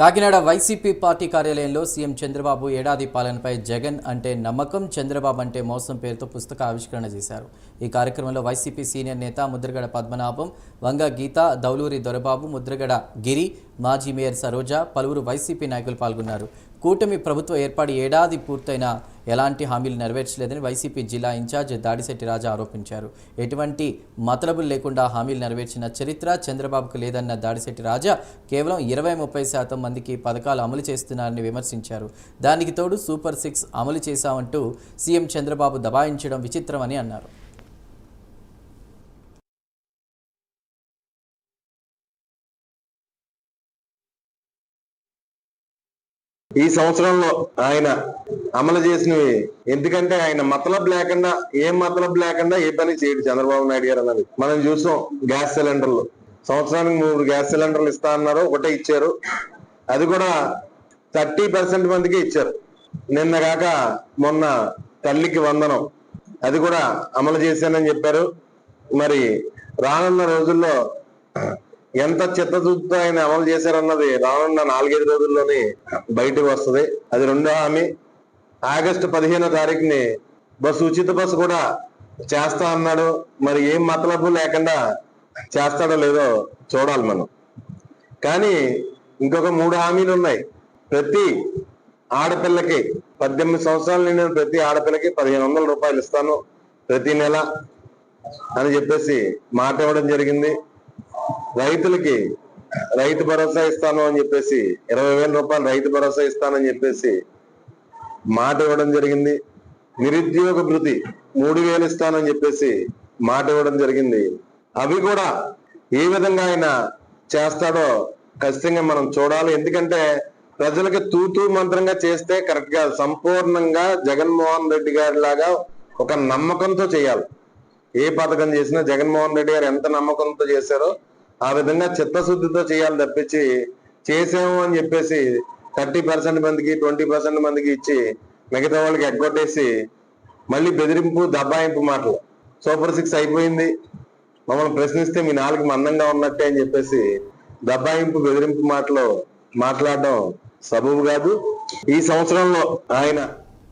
Kakinada YCP party కార్యాలయంలో CM Chandrababu ఏడాది పాలనపై జగన్ అంటే నమ్మకం చంద్రబాబు అంటే మోసం పేరుతో పుస్తక ఆవిష్కరణ చేశారు. ఈ కార్యక్రమంలో వైసీపీ సీనియర్ నేత ముద్రగడ పద్మనాభం వంగ గీత దౌలూరి దొరబాబు ముద్రగడ గిరి మాజీ మేయర్ సరోజ పలువురు వైసీపీ నాయకులు పాల్గొన్నారు. కూటమి ప్రభుత్వ ఏర్పాటు ఏడాది పూర్తయినా ఎలాంటి హామీలు నెరవేర్చలేదని వైసీపీ జిల్లా ఇన్ఛార్జ్ దాడిశెట్టి రాజా ఆరోపించారు. ఎటువంటి మతలబులు లేకుండా హామీలు నెరవేర్చిన చరిత్ర చంద్రబాబుకు లేదన్న దాడిశెట్టి రాజా కేవలం ఇరవై ముప్పై శాతం మందికి పథకాలు అమలు చేస్తున్నారని విమర్శించారు. దానికి తోడు సూపర్ సిక్స్ అమలు చేశామంటూ సీఎం చంద్రబాబు దబాయించడం విచిత్రమని అన్నారు. ఈ సంవత్సరంలో ఆయన అమలు చేసినవి ఎందుకంటే ఆయన మతలబ్ లేకుండా ఏం మతలబ్ లేకుండా ఏ పని చేయడు చంద్రబాబు నాయుడు గారు అన్నది. మనం చూసాం గ్యాస్ సిలిండర్లు. సంవత్సరానికి మూడు గ్యాస్ సిలిండర్లు ఇస్తా అన్నారు ఒకటే ఇచ్చారు. అది కూడా థర్టీ పర్సెంట్ మందికి ఇచ్చారు. నిన్న కాక మొన్న తల్లికి వందనం. అది కూడా అమలు చేశానని చెప్పారు. మరి రానున్న రోజుల్లో ఎంత చిత్తశుద్ధితో ఆయన అమలు చేశారన్నది రానున్న నాలుగైదు రోజుల్లోనే బయటకు వస్తుంది. అది రెండో హామీ. ఆగస్టు పదిహేనో తారీఖుని బస్సు ఉచిత బస్సు కూడా చేస్తా అన్నాడు. మరి ఏం మతలబు లేకుండా చేస్తాడో లేదో చూడాలి మనం. కానీ ఇంకొక మూడు హామీలు ఉన్నాయి. ప్రతి ఆడపిల్లకి పద్దెనిమిది సంవత్సరాలు నిండిన ప్రతి ఆడపిల్లకి పదిహేను వందల రూపాయలు ఇస్తాను ప్రతి నెల అని చెప్పేసి మాట ఇవ్వడం జరిగింది. రైతులకి రైతు భరోసా ఇస్తాను అని చెప్పేసి ఇరవై వేల రూపాయలు రైతు భరోసా ఇస్తానని చెప్పేసి మాట ఇవ్వడం జరిగింది. నిరుద్యోగ భృతి మూడు వేలు ఇస్తానని చెప్పేసి మాట ఇవ్వడం జరిగింది. అవి కూడా ఏ విధంగా ఆయన చేస్తాడో ఖచ్చితంగా మనం చూడాలి. ఎందుకంటే ప్రజలకు తూతూ మంత్రంగా చేస్తే కరెక్ట్గా సంపూర్ణంగా జగన్మోహన్ రెడ్డి గారి లాగా ఒక నమ్మకంతో చేయాలి. ఏ పథకం చేసినా జగన్మోహన్ రెడ్డి గారు ఎంత నమ్మకంతో చేశారో ఆ విధంగా చిత్తశుద్ధితో చేయాలి తప్పించి చేసాము అని చెప్పేసి థర్టీ పర్సెంట్ మందికి ట్వంటీ పర్సెంట్ మందికి ఇచ్చి మిగతా వాళ్ళకి ఎగ్గొట్టేసి మళ్ళీ బెదిరింపు దబ్బాయింపు మాటలు. సూపర్ సిక్స్ అయిపోయింది. మమ్మల్ని ప్రశ్నిస్తే మీ నాలుగు మందంగా ఉన్నట్టే అని చెప్పేసి దబ్బాయింపు బెదిరింపు మాటలు మాట్లాడడం సబబు కాదు. ఈ సంవత్సరంలో ఆయన